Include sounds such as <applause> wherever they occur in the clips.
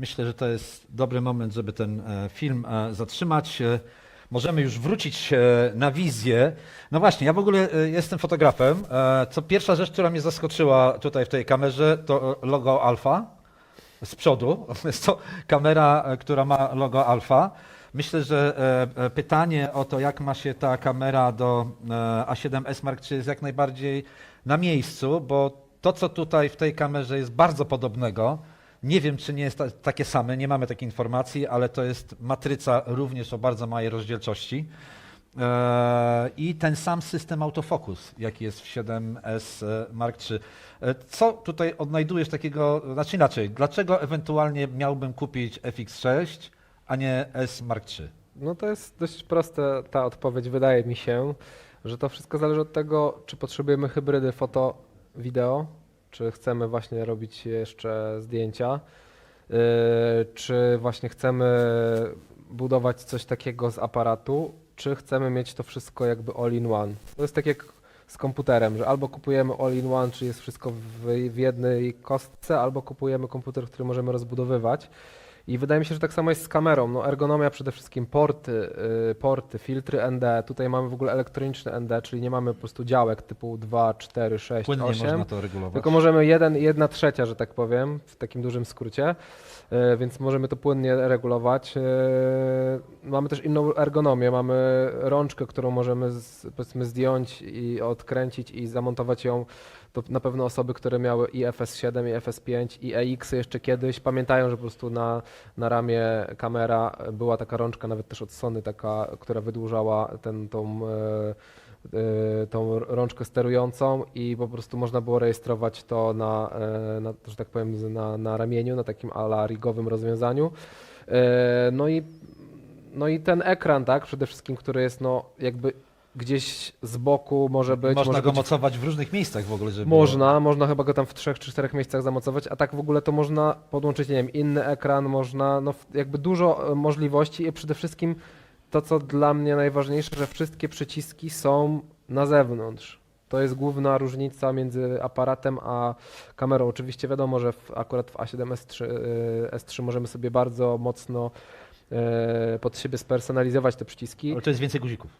Myślę, że to jest dobry moment, żeby ten e, film e, zatrzymać. E, Możemy już wrócić na wizję. No właśnie, ja w ogóle jestem fotografem. Co pierwsza rzecz, która mnie zaskoczyła tutaj w tej kamerze, to logo Alfa z przodu. <laughs> Jest to kamera, która ma logo Alfa. Myślę, że pytanie o to, jak ma się ta kamera do e, A7S Mark III jest jak najbardziej na miejscu, bo to, co tutaj w tej kamerze jest bardzo podobnego, nie wiem, czy nie jest ta, takie same, nie mamy takiej informacji, ale to jest matryca również o bardzo małej rozdzielczości. E, I ten sam system autofocus, jaki jest w 7S Mark III. E, Co tutaj odnajdujesz takiego, znaczy inaczej, dlaczego ewentualnie miałbym kupić FX6, a nie S Mark III? No to jest dość prosta ta odpowiedź, wydaje mi się, że to wszystko zależy od tego, czy potrzebujemy hybrydy foto-wideo, czy chcemy właśnie robić jeszcze zdjęcia, yy, czy właśnie chcemy budować coś takiego z aparatu, czy chcemy mieć to wszystko jakby all in one. To jest tak jak z komputerem, że albo kupujemy all in one, czyli jest wszystko w, w jednej kostce, albo kupujemy komputer, który możemy rozbudowywać. I wydaje mi się, że tak samo jest z kamerą. No, ergonomia przede wszystkim, porty, y, porty, filtry ND. Tutaj mamy w ogóle elektroniczny ND, czyli nie mamy po prostu działek typu 2, 4, 6, Płynnie 8. można to regulować. Tylko możemy jeden, jedna trzecia, że tak powiem, w takim dużym skrócie, e, więc możemy to płynnie regulować. E, Mamy też inną ergonomię, mamy rączkę, którą możemy powiedzmy zdjąć i odkręcić i zamontować ją. To na pewno osoby, które miały i FS7, i FS5, i EX jeszcze kiedyś pamiętają, że po prostu na, na ramię kamera była taka rączka, nawet też od Sony, taka, która wydłużała ten, tą e, y, tą rączkę sterującą i po prostu można było rejestrować to na, e, na że tak powiem, na, na ramieniu, na takim ala rigowym rozwiązaniu. No i, no i ten ekran, tak, przede wszystkim, który jest no jakby gdzieś z boku może być. Można może go być mocować w różnych miejscach w ogóle, żeby było- można, można chyba go tam w trzech czy czterech miejscach zamocować, a tak w ogóle to można podłączyć, nie wiem, inny ekran, można, no jakby dużo e, możliwości i przede wszystkim to, co dla mnie najważniejsze, że wszystkie przyciski są na zewnątrz. To jest główna różnica między aparatem a kamerą. Oczywiście wiadomo, że w, akurat w A7S3, e, S3 możemy sobie bardzo mocno e, pod siebie spersonalizować te przyciski. Ale to jest więcej guzików.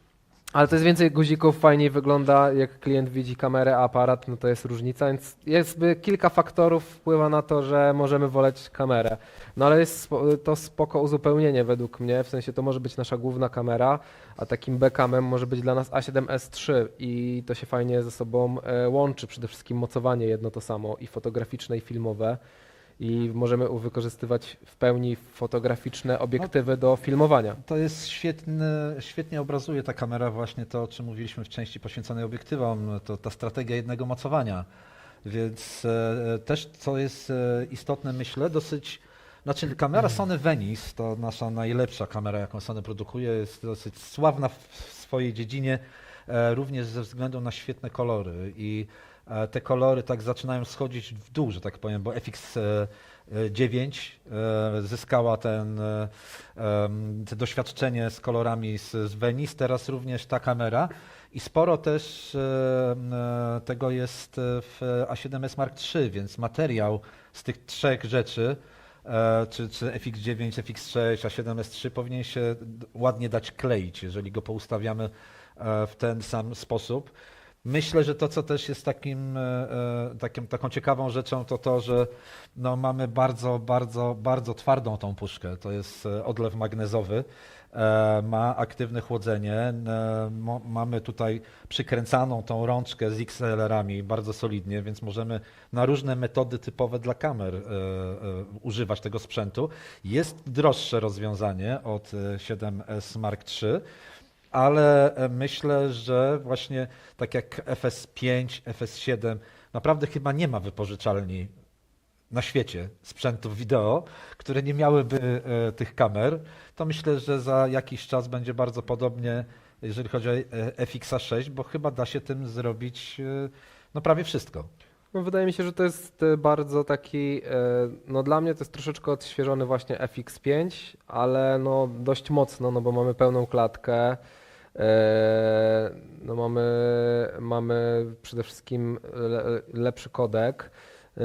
Ale to jest więcej guzików, fajniej wygląda, jak klient widzi kamerę, aparat, no to jest różnica, więc jakby kilka faktorów wpływa na to, że możemy woleć kamerę. No ale jest to spoko uzupełnienie według mnie, w sensie to może być nasza główna kamera, a takim backupem może być dla nas A7S3 i to się fajnie ze sobą e, łączy, przede wszystkim mocowanie jedno to samo i fotograficzne i filmowe. I możemy wykorzystywać w pełni fotograficzne obiektywy do filmowania. To jest świetny, świetnie obrazuje ta kamera właśnie to, o czym mówiliśmy w części poświęconej obiektywom, to ta strategia jednego mocowania. Więc e, też, co jest e, istotne, myślę, dosyć, znaczy kamera Sony Venice, to nasza najlepsza kamera, jaką Sony produkuje, jest dosyć sławna w swojej dziedzinie, e, również ze względu na świetne kolory i te kolory tak zaczynają schodzić w dół, że tak powiem, bo FX9 e, zyskała ten, e, te doświadczenie z kolorami z, Venice, teraz również ta kamera i sporo też e, e, tego jest e, w A7S Mark III, więc materiał z tych trzech rzeczy, e, czy, czy FX9, FX6, A7S3 powinien się ładnie dać kleić, jeżeli go poustawiamy e, w ten sam sposób. Myślę, że to, co też jest takim, e, e, takim, taką ciekawą rzeczą, to to, że no, mamy bardzo, bardzo, bardzo twardą tą puszkę. To jest e, odlew magnezowy. Ma aktywne chłodzenie. Mamy tutaj przykręcaną tą rączkę z XLR-ami bardzo solidnie, więc możemy na różne metody typowe dla kamer używać tego sprzętu. Jest droższe rozwiązanie od e, 7S Mark III. Ale e, myślę, że właśnie tak jak FS5, FS7, naprawdę chyba nie ma wypożyczalni na świecie sprzętów wideo, które nie miałyby e, tych kamer, to myślę, że za jakiś czas będzie bardzo podobnie, jeżeli chodzi o e, FX6, bo chyba da się tym zrobić no prawie wszystko. No, wydaje mi się, że to jest bardzo taki, no dla mnie to jest troszeczkę odświeżony właśnie FX5, ale no dość mocno, no bo mamy pełną klatkę, no mamy, mamy przede wszystkim le, lepszy kodek, e,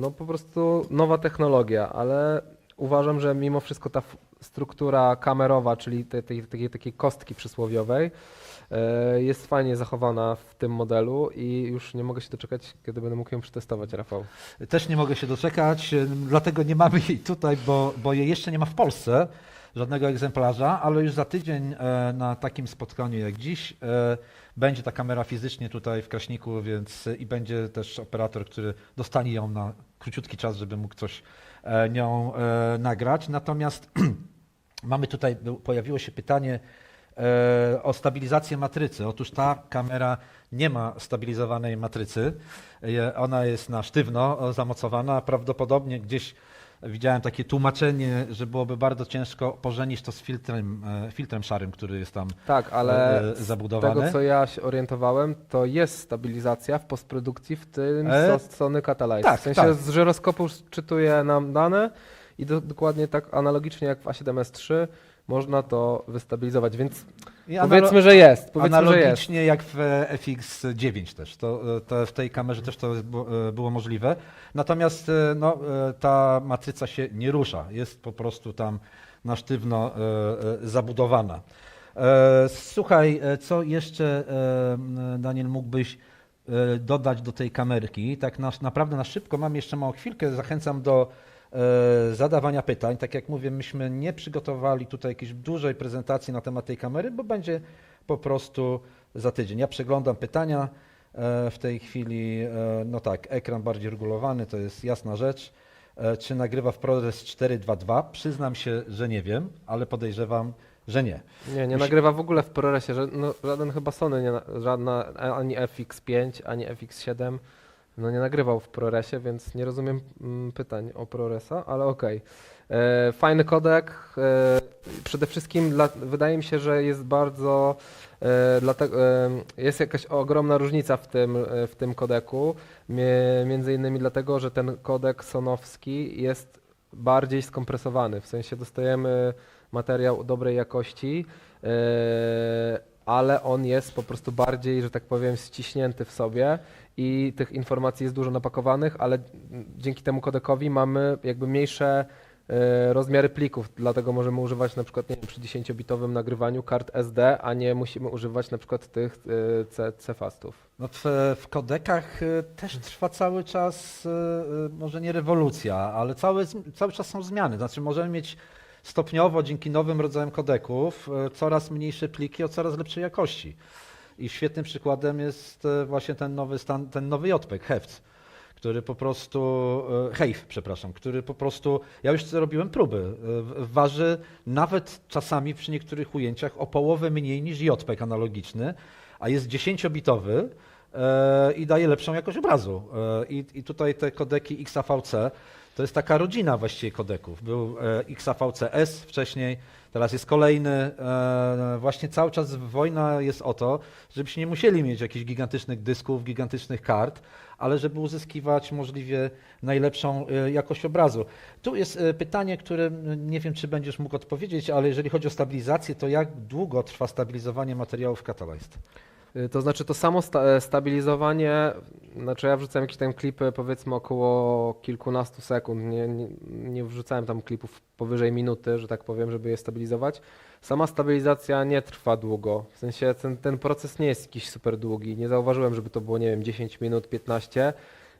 no po prostu nowa technologia, ale uważam, że mimo wszystko ta struktura kamerowa, czyli tej, tej, takiej, takiej kostki przysłowiowej, e, jest fajnie zachowana w tym modelu i już nie mogę się doczekać, kiedy będę mógł ją przetestować, Rafał. Też nie mogę się doczekać, e, dlatego nie mamy jej tutaj, bo, bo jej jeszcze nie ma w Polsce, żadnego egzemplarza, ale już za tydzień e, na takim spotkaniu jak dziś e, będzie ta kamera fizycznie tutaj w Kraśniku, więc e, i będzie też operator, który dostanie ją na króciutki czas, żeby mógł coś nią nagrać. Natomiast <clears throat> mamy tutaj, pojawiło się pytanie o stabilizację matrycy. Otóż ta kamera nie ma stabilizowanej matrycy. Ona jest na sztywno zamocowana. Prawdopodobnie gdzieś widziałem takie tłumaczenie, że byłoby bardzo ciężko pożenić to z filtrem, e, filtrem szarym, który jest tam Tak, ale e, z zabudowany. tego co ja się orientowałem, to jest stabilizacja w postprodukcji w tym E, e? Sony Catalyst. tak, w sensie tak. z żyroskopu czytuje nam dane i do, dokładnie tak analogicznie jak w A7S3 można to wystabilizować, więc I powiedzmy, że jest. Powiedzmy, że jest. Analogicznie jak w e, FX9 też, to, to w tej kamerze też to bu- e, było możliwe. Natomiast e, no, e, ta matryca się nie rusza, jest po prostu tam na sztywno e, e, zabudowana. E, Słuchaj, e, co jeszcze e, m, Daniel mógłbyś e, dodać do tej kamerki? Tak na, naprawdę na szybko, mam jeszcze małą chwilkę, zachęcam do e, zadawania pytań. Tak jak mówię, myśmy nie przygotowali tutaj jakiejś dużej prezentacji na temat tej kamery, bo będzie po prostu za tydzień. Ja przeglądam pytania e, w tej chwili. e, No tak, ekran bardziej regulowany, to jest jasna rzecz. E, Czy nagrywa w ProRes 4.2.2? Przyznam się, że nie wiem, ale podejrzewam, że nie. Nie, nie Musi- nagrywa w ogóle w ProResie, no, żaden chyba Sony, nie, na- żadna, ani FX5, ani FX7 no nie nagrywał w ProResie, więc nie rozumiem mm, pytań o ProResa, ale okej. E, Fajny kodek. E, przede wszystkim dla, wydaje mi się, że jest bardzo. E, dlatego, jest jakaś ogromna różnica w tym, w tym kodeku. Między innymi dlatego, że ten kodek sonowski jest bardziej skompresowany. W sensie dostajemy materiał dobrej jakości, ale on jest po prostu bardziej, że tak powiem, ściśnięty w sobie i tych informacji jest dużo napakowanych, ale dzięki temu kodekowi mamy jakby mniejsze e, rozmiary plików, dlatego możemy używać na przykład nie wiem, przy 10-bitowym nagrywaniu kart SD, a nie musimy używać na przykład tych e, C- C-fastów. No w, w kodekach e, też trwa cały czas, może nie rewolucja, ale cały, cały czas są zmiany. Znaczy możemy mieć stopniowo dzięki nowym rodzajom kodeków coraz mniejsze pliki o coraz lepszej jakości. I świetnym przykładem jest e, właśnie ten nowy, stan, ten nowy JPEG, który po prostu, e, HEIF, przepraszam, który po prostu, ja już robiłem próby, e, waży nawet czasami przy niektórych ujęciach o połowę mniej niż JPEG analogiczny, a jest 10-bitowy e, i daje lepszą jakość obrazu. I, I tutaj te kodeki XAVC to jest taka rodzina właściwie kodeków. Był XAVC-S wcześniej, teraz jest kolejny. E, Właśnie cały czas wojna jest o to, żebyśmy nie musieli mieć jakichś gigantycznych dysków, gigantycznych kart, ale żeby uzyskiwać możliwie najlepszą e, jakość obrazu. Tu jest e, pytanie, które nie wiem, czy będziesz mógł odpowiedzieć, ale jeżeli chodzi o stabilizację, to jak długo trwa stabilizowanie materiałów? Y, To znaczy to samo sta- e, stabilizowanie, znaczy ja wrzucałem jakieś tam klipy powiedzmy około kilkunastu sekund, nie, nie, nie wrzucałem tam klipów powyżej minuty, że tak powiem, żeby je stabilizować. Sama stabilizacja nie trwa długo, w sensie ten, ten proces nie jest jakiś super długi, nie zauważyłem, żeby to było, nie wiem, 10 minut, 15.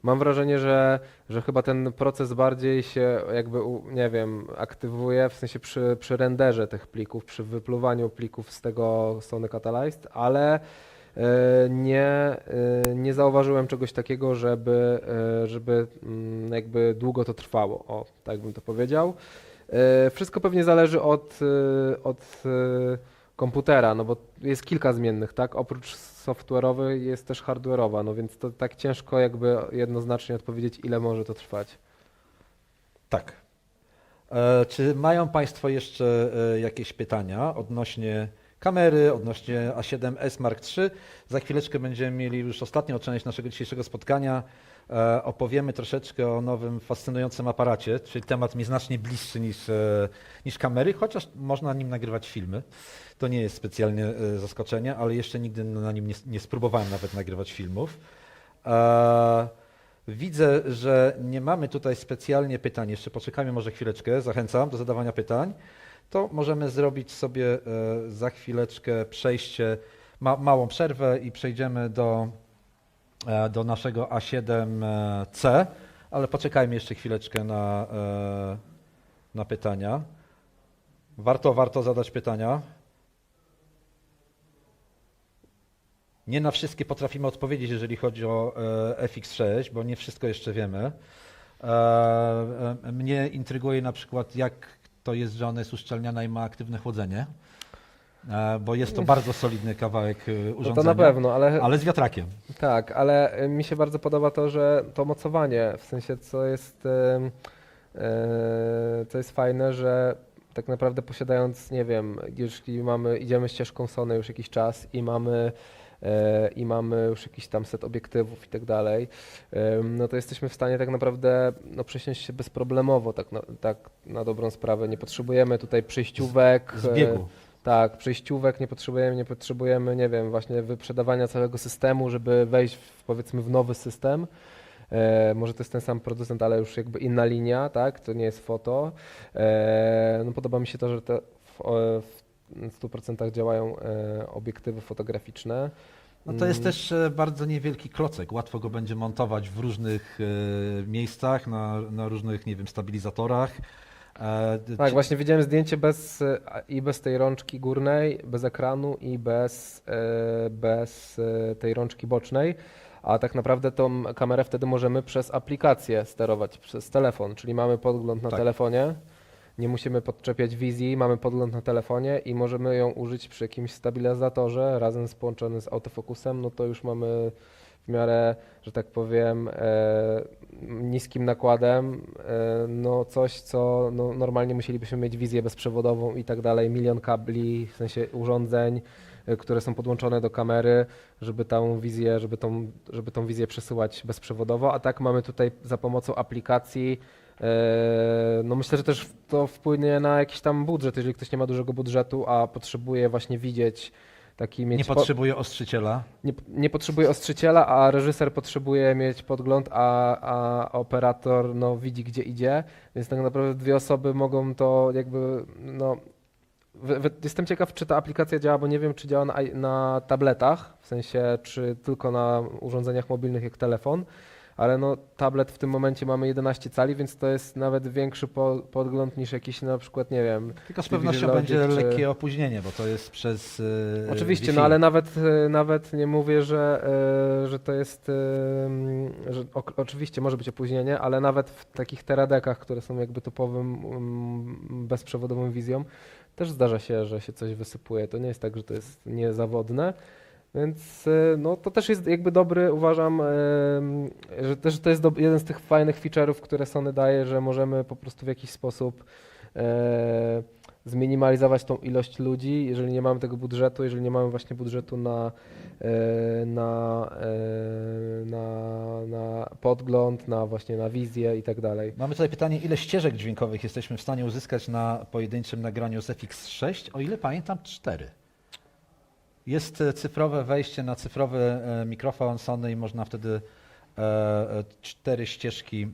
Mam wrażenie, że, że chyba ten proces bardziej się jakby, nie wiem, aktywuje w sensie przy, przy renderze tych plików, przy wypluwaniu plików z tego Sony Catalyst, ale nie, e, nie zauważyłem czegoś takiego, żeby, e, żeby mm, jakby długo to trwało. O, tak bym to powiedział. E, Wszystko pewnie zależy od, e, od e, komputera, no bo jest kilka zmiennych, tak? Oprócz software'owej jest też hardware'owa, no więc to tak ciężko jakby jednoznacznie odpowiedzieć, ile może to trwać. Tak. E, Czy mają Państwo jeszcze e, jakieś pytania odnośnie kamery, odnośnie A7S Mark III? Za chwileczkę będziemy mieli już ostatnią część naszego dzisiejszego spotkania. E, Opowiemy troszeczkę o nowym, fascynującym aparacie, czyli temat mi znacznie bliższy niż, e, niż kamery, chociaż można nim nagrywać filmy. To nie jest specjalnie e, zaskoczenie, ale jeszcze nigdy na nim nie, nie spróbowałem nawet nagrywać filmów. Widzę, że nie mamy tutaj specjalnie pytań. Jeszcze poczekajmy może chwileczkę. Zachęcam do zadawania pytań. To możemy zrobić sobie e, za chwileczkę przejście, ma, małą przerwę i przejdziemy do, e, do naszego A7C, ale poczekajmy jeszcze chwileczkę na, e, na pytania. Warto, warto zadać pytania. Nie na wszystkie potrafimy odpowiedzieć, jeżeli chodzi o e, FX6, bo nie wszystko jeszcze wiemy. Mnie intryguje na przykład, jak to jest, że ona jest uszczelniana i ma aktywne chłodzenie, e, bo jest to bardzo solidny kawałek e, No urządzenia. to na pewno, ale Ale z wiatrakiem. Tak, ale y, mi się bardzo podoba to, że to mocowanie, w sensie co jest, y, co jest fajne, że tak naprawdę posiadając, nie wiem, jeśli mamy, idziemy ścieżką Sony już jakiś czas i mamy i mamy już jakiś tam set obiektywów i tak dalej, no to jesteśmy w stanie tak naprawdę no, przesiąść się bezproblemowo, tak na, tak na dobrą sprawę. Nie potrzebujemy tutaj przejściówek. Z y, biegu. tak, przejściówek nie potrzebujemy, nie potrzebujemy, nie wiem, właśnie wyprzedawania całego systemu, żeby wejść w, powiedzmy w nowy system. E, może to jest ten sam producent, ale już jakby inna linia, tak? To nie jest foto. E, no podoba mi się to, że te w, w 100% działają e, obiektywy fotograficzne. No to jest Mm, też e, bardzo niewielki klocek. Łatwo go będzie montować w różnych e, miejscach, na, na różnych, nie wiem, stabilizatorach. E, Tak, czy- właśnie widziałem zdjęcie bez, e, i bez tej rączki górnej, bez ekranu i bez, e, bez e, tej rączki bocznej. A tak naprawdę tą kamerę wtedy możemy przez aplikację sterować, przez telefon, czyli mamy podgląd na Tak. telefonie, nie musimy podczepiać wizji, mamy podgląd na telefonie i możemy ją użyć przy jakimś stabilizatorze razem z połączony z autofokusem, no to już mamy w miarę, że tak powiem, e, niskim nakładem, e, no coś, co no, normalnie musielibyśmy mieć wizję bezprzewodową i tak dalej, milion kabli, w sensie urządzeń, e, które są podłączone do kamery, żeby tą wizję, żeby tą, żeby tą wizję przesyłać bezprzewodowo, a tak mamy tutaj za pomocą aplikacji no myślę, że też to wpłynie na jakiś tam budżet, jeżeli ktoś nie ma dużego budżetu, a potrzebuje właśnie widzieć taki mieć nie po- potrzebuje ostrzyciela. nie, nie potrzebuje ostrzyciela, a reżyser potrzebuje mieć podgląd, a, a operator no, widzi gdzie idzie, więc tak naprawdę dwie osoby mogą to jakby no. Jestem ciekaw, czy ta aplikacja działa, bo nie wiem, czy działa na, na tabletach, w sensie, czy tylko na urządzeniach mobilnych jak telefon, ale no, tablet w tym momencie mamy 11 cali, więc to jest nawet większy po, podgląd niż jakiś na przykład, nie wiem, Tylko z pewnością będzie czy- lekkie opóźnienie, bo to jest przez. e, Oczywiście, no ale nawet, e, nawet nie mówię, że, e, że to jest, e, że ok, oczywiście może być opóźnienie, ale nawet w takich teradekach, które są jakby topowym mm, bezprzewodową wizją, też zdarza się, że się coś wysypuje. To nie jest tak, że to jest niezawodne. Więc e, no, to też jest jakby dobry, uważam, e, że też to jest jeden z tych fajnych feature'ów, które Sony daje, że możemy po prostu w jakiś sposób e, zminimalizować tą ilość ludzi, jeżeli nie mamy tego budżetu, jeżeli nie mamy właśnie budżetu na, na, na, na podgląd, na właśnie na wizję i tak dalej. Mamy tutaj pytanie, ile ścieżek dźwiękowych jesteśmy w stanie uzyskać na pojedynczym nagraniu z FX6? O ile pamiętam, cztery. Jest e, cyfrowe wejście na cyfrowy e, mikrofon Sony i można wtedy e, cztery ścieżki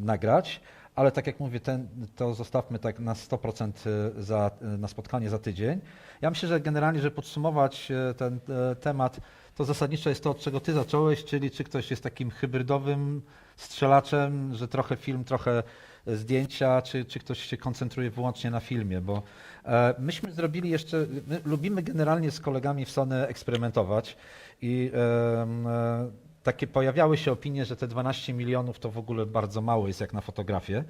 nagrać, ale tak jak mówię, ten, to zostawmy tak na 100% za, na spotkanie za tydzień. Ja myślę, że generalnie, żeby podsumować ten temat, to zasadniczo jest to, od czego ty zacząłeś, czyli czy ktoś jest takim hybrydowym strzelaczem, że trochę film, trochę zdjęcia, czy, czy ktoś się koncentruje wyłącznie na filmie, bo e, myśmy zrobili jeszcze, my lubimy generalnie z kolegami w Sony eksperymentować i e, takie pojawiały się opinie, że te 12 milionów to w ogóle bardzo mało jest jak na fotografię.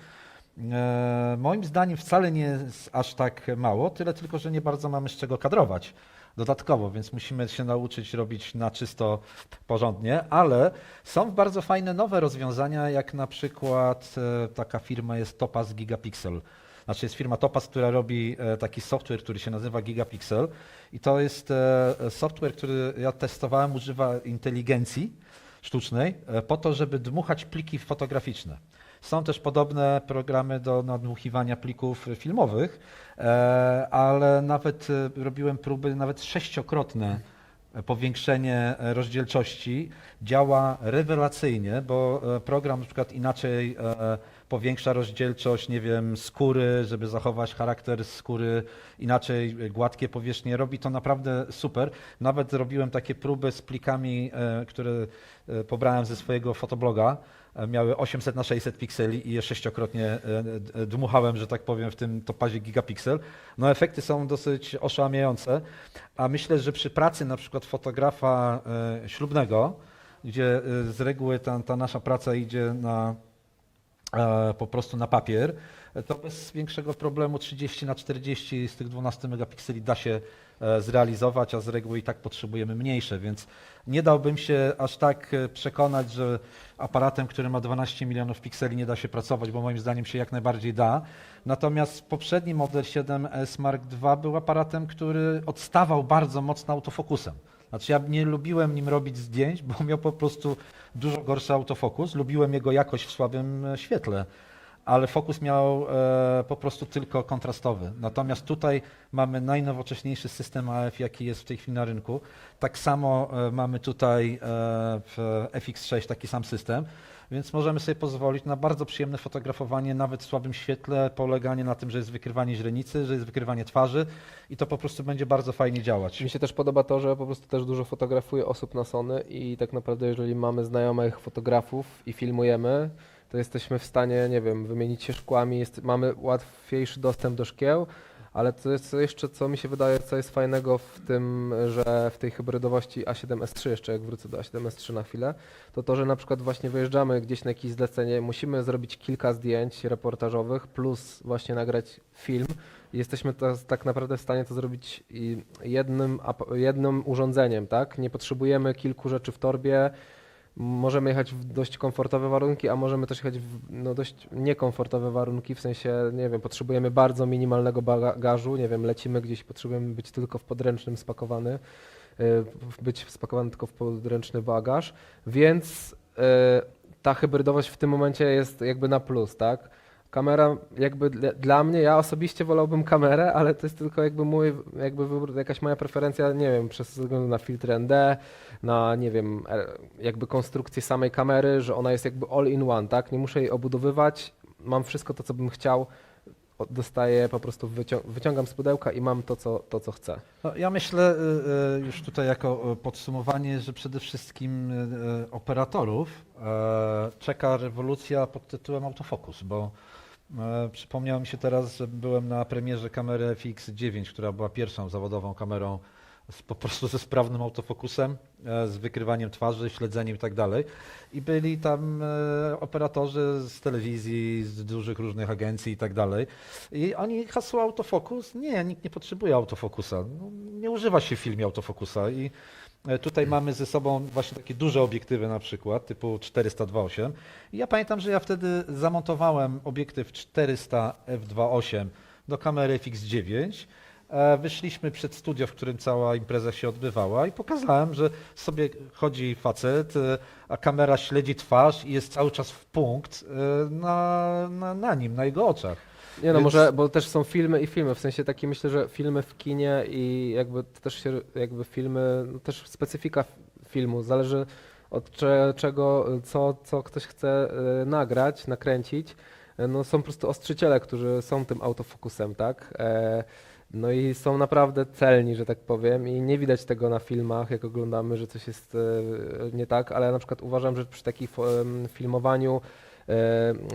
E, moim zdaniem wcale nie jest aż tak mało, tyle tylko, że nie bardzo mamy z czego kadrować dodatkowo, więc musimy się nauczyć robić na czysto porządnie, ale są bardzo fajne nowe rozwiązania, jak na przykład e, taka firma jest Topaz Gigapixel. Znaczy jest firma Topaz, która robi e, taki software, który się nazywa Gigapixel i to jest e, software, który ja testowałem, używa inteligencji sztucznej po to, żeby dmuchać pliki fotograficzne. Są też podobne programy do nadmuchiwania plików filmowych, e, ale nawet e, robiłem próby nawet sześciokrotne powiększenie rozdzielczości działa rewelacyjnie, bo e, program na przykład inaczej powiększa rozdzielczość, nie wiem, skóry, żeby zachować charakter skóry, inaczej gładkie powierzchnie. Robi to naprawdę super. Nawet robiłem takie próby z plikami, które pobrałem ze swojego fotobloga. E, Miały 800 na 600 pikseli i je sześciokrotnie e, e, dmuchałem, że tak powiem, w tym topazie gigapixel. No efekty są dosyć oszałamiające, a myślę, że przy pracy na przykład fotografa ślubnego, gdzie z reguły ta, ta nasza praca idzie na po prostu na papier, to bez większego problemu 30 na 40 z tych 12 megapikseli da się zrealizować, a z reguły i tak potrzebujemy mniejsze, więc nie dałbym się aż tak e, przekonać, że aparatem, który ma 12 milionów pikseli nie da się pracować, bo moim zdaniem się jak najbardziej da. Natomiast poprzedni model 7S Mark II był aparatem, który odstawał bardzo mocno autofokusem. Znaczy ja nie lubiłem nim robić zdjęć, bo miał po prostu dużo gorszy autofokus. Lubiłem jego jakość w słabym e, świetle, ale fokus miał e, po prostu tylko kontrastowy. Natomiast tutaj mamy najnowocześniejszy system AF, jaki jest w tej chwili na rynku. Tak samo e, mamy tutaj e, w FX6 taki sam system, więc możemy sobie pozwolić na bardzo przyjemne fotografowanie nawet w słabym świetle, poleganie na tym, że jest wykrywanie źrenicy, że jest wykrywanie twarzy i to po prostu będzie bardzo fajnie działać. Mi się też podoba to, że po prostu też dużo fotografuję osób na Sony i tak naprawdę jeżeli mamy znajomych fotografów i filmujemy, to jesteśmy w stanie, nie wiem, wymienić się szkłami, jest, mamy łatwiejszy dostęp do szkieł, ale to jest jeszcze, co mi się wydaje, co jest fajnego w tym, że w tej hybrydowości A7S3, jeszcze jak wrócę do A7S3 na chwilę, to to, że na przykład właśnie wyjeżdżamy gdzieś na jakieś zlecenie, musimy zrobić kilka zdjęć reportażowych, plus właśnie nagrać film, jesteśmy to, tak naprawdę w stanie to zrobić jednym, jednym urządzeniem, tak? Nie potrzebujemy kilku rzeczy w torbie. Możemy jechać w dość komfortowe warunki, a możemy też jechać w no, dość niekomfortowe warunki, w sensie, nie wiem, potrzebujemy bardzo minimalnego bagażu, nie wiem, lecimy gdzieś, potrzebujemy być tylko w podręcznym spakowany, y, być spakowany tylko w podręczny bagaż, więc y, ta hybrydowość w tym momencie jest jakby na plus, tak? Kamera, jakby dla, mnie, ja osobiście wolałbym kamerę, ale to jest tylko jakby mój, jakby wybór, jakaś moja preferencja, nie wiem, przez względu na filtr ND, na, nie wiem, e, jakby konstrukcję samej kamery, że ona jest jakby all in one, tak? Nie muszę jej obudowywać, mam wszystko to, co bym chciał, dostaję, po prostu wycią wyciągam z pudełka i mam to, co, to, co chcę. No, ja myślę y, y, już tutaj jako y, podsumowanie, że przede wszystkim operatorów e, czeka rewolucja pod tytułem autofokus, bo e, przypomniało mi się teraz, że byłem na premierze kamery FX9, która była pierwszą zawodową kamerą z, po prostu ze sprawnym autofokusem, e, z wykrywaniem twarzy, śledzeniem i tak dalej. I byli tam e, operatorzy z telewizji, z dużych różnych agencji i tak dalej. I oni hasło autofokus, nie, nikt nie potrzebuje autofokusa. No, nie używa się w filmie autofokusa i tutaj mamy ze sobą właśnie takie duże obiektywy na przykład typu 400-2.8 i ja pamiętam, że ja wtedy zamontowałem obiektyw 400 f2.8 do kamery FX9 E, Wyszliśmy przed studio, w którym cała impreza się odbywała i pokazałem, że sobie chodzi facet, e, a kamera śledzi twarz i jest cały czas w punkt e, na, na, na nim, na jego oczach. Nie no, Więc- może, bo też są filmy i filmy, w sensie taki myślę, że filmy w kinie i jakby to też się, jakby filmy, no też specyfika f- filmu, zależy od cze, czego, co, co ktoś chce e, nagrać, nakręcić. E, No są po prostu ostrzyciele, którzy są tym autofokusem, tak? E, no i są naprawdę celni, że tak powiem i nie widać tego na filmach, jak oglądamy, że coś jest e, nie tak, ale na przykład uważam, że przy takim fo- em, filmowaniu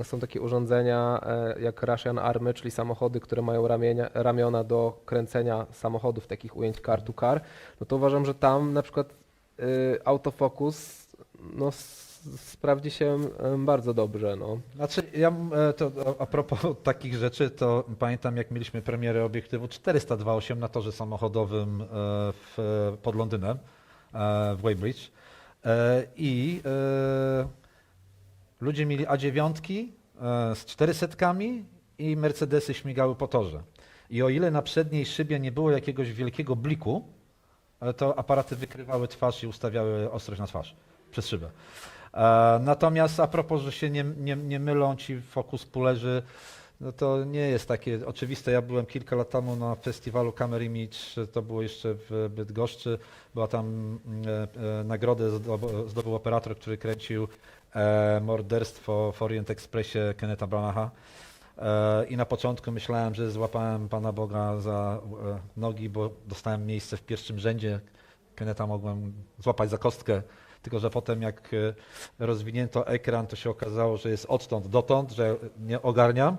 Są takie urządzenia e, jak Russian Army, czyli samochody, które mają ramienia, ramiona do kręcenia samochodów, takich ujęć car to car. No to uważam, że tam na przykład e, autofokus no, sprawdzi się e, bardzo dobrze. No. Znaczy, ja e, to a- propos <laughs> takich rzeczy, to pamiętam jak mieliśmy premierę obiektywu 402.8 na torze samochodowym e, w, pod Londynem, e, w Weybridge E, i e, ludzie mieli A9 e, z 400 i Mercedesy śmigały po torze. I o ile na przedniej szybie nie było jakiegoś wielkiego bliku, e, to aparaty wykrywały twarz i ustawiały ostrość na twarz przez szybę. E, Natomiast a propos, że się nie, nie, nie mylą ci fokus pullerzy, No to nie jest takie oczywiste. Ja byłem kilka lat temu na festiwalu Camera Image, to było jeszcze w Bydgoszczy. Była tam mm, e, e, nagrodę zdobył, zdobył operator, który kręcił e, morderstwo w Orient Expressie Kenneta Branacha. E, I na początku myślałem, że złapałem Pana Boga za e, nogi, bo dostałem miejsce w pierwszym rzędzie. Kenneta mogłem złapać za kostkę, tylko że potem jak e, rozwinięto ekran, to się okazało, że jest odtąd dotąd, że nie ogarniam.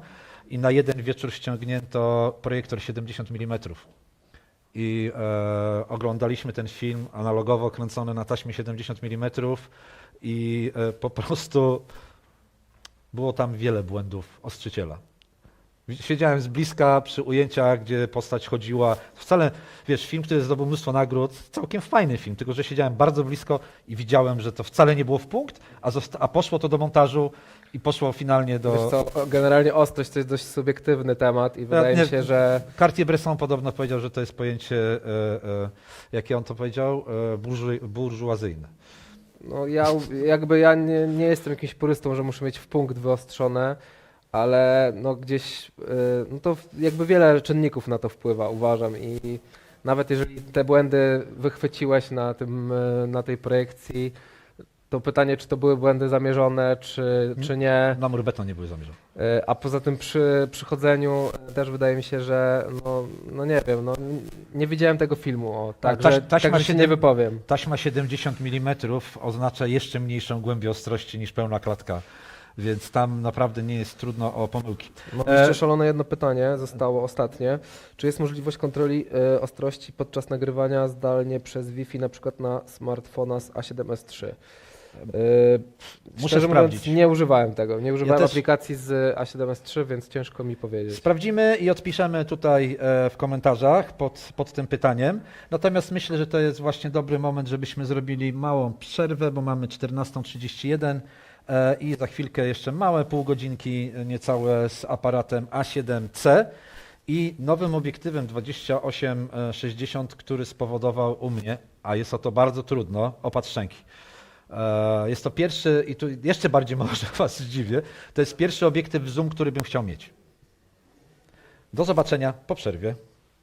I na jeden wieczór ściągnięto projektor 70 mm. I e, oglądaliśmy ten film analogowo kręcony na taśmie 70 mm i e, po prostu było tam wiele błędów ostrzyciela. Siedziałem z bliska przy ujęciach, gdzie postać chodziła. Wcale, wiesz, film, który zdobył mnóstwo nagród, całkiem fajny film, tylko że siedziałem bardzo blisko i widziałem, że to wcale nie było w punkt, a, a poszło to do montażu i poszło finalnie do... Wiesz co, generalnie ostrość to jest dość subiektywny temat i wydaje mi się, że Cartier-Bresson podobno powiedział, że to jest pojęcie, e, e, jakie on to powiedział, e, burżu- burżuazyjne. no ja jakby ja nie, nie jestem jakimś purystą, że muszę mieć w punkt wyostrzone, ale no gdzieś, y, no to jakby wiele czynników na to wpływa, uważam i nawet jeżeli te błędy wychwyciłeś na, tym, y, na tej projekcji, to pytanie, czy to były błędy zamierzone, czy, czy nie. Na mur beton nie były zamierzone. Y, A poza tym przy przychodzeniu y, też wydaje mi się, że no, no nie wiem, no, nie widziałem tego filmu, o, tak, taś- że, taśma tak, że się siedem- nie wypowiem. Taśma 70 mm oznacza jeszcze mniejszą głębię ostrości niż pełna klatka, więc tam naprawdę nie jest trudno o pomyłki. Mam E, jeszcze szalone jedno pytanie, zostało ostatnie. Czy jest możliwość kontroli y, ostrości podczas nagrywania zdalnie przez Wi-Fi na przykład na smartfona z A7S3? Y, Muszę szczerze sprawdzić. Mówiąc, nie używałem tego. Nie używałem też- aplikacji z A7S3, więc ciężko mi powiedzieć. Sprawdzimy i odpiszemy tutaj e, w komentarzach pod, pod tym pytaniem. Natomiast myślę, że to jest właśnie dobry moment, żebyśmy zrobili małą przerwę, bo mamy 14.31 e, i za chwilkę jeszcze małe pół godzinki e, niecałe z aparatem A7C i nowym obiektywem 2860, który spowodował u mnie, a jest o to bardzo trudno, opad szczęki. E, Jest to pierwszy, i tu jeszcze bardziej <laughs> może Was zdziwię, to jest pierwszy obiektyw zoom, który bym chciał mieć. Do zobaczenia po przerwie.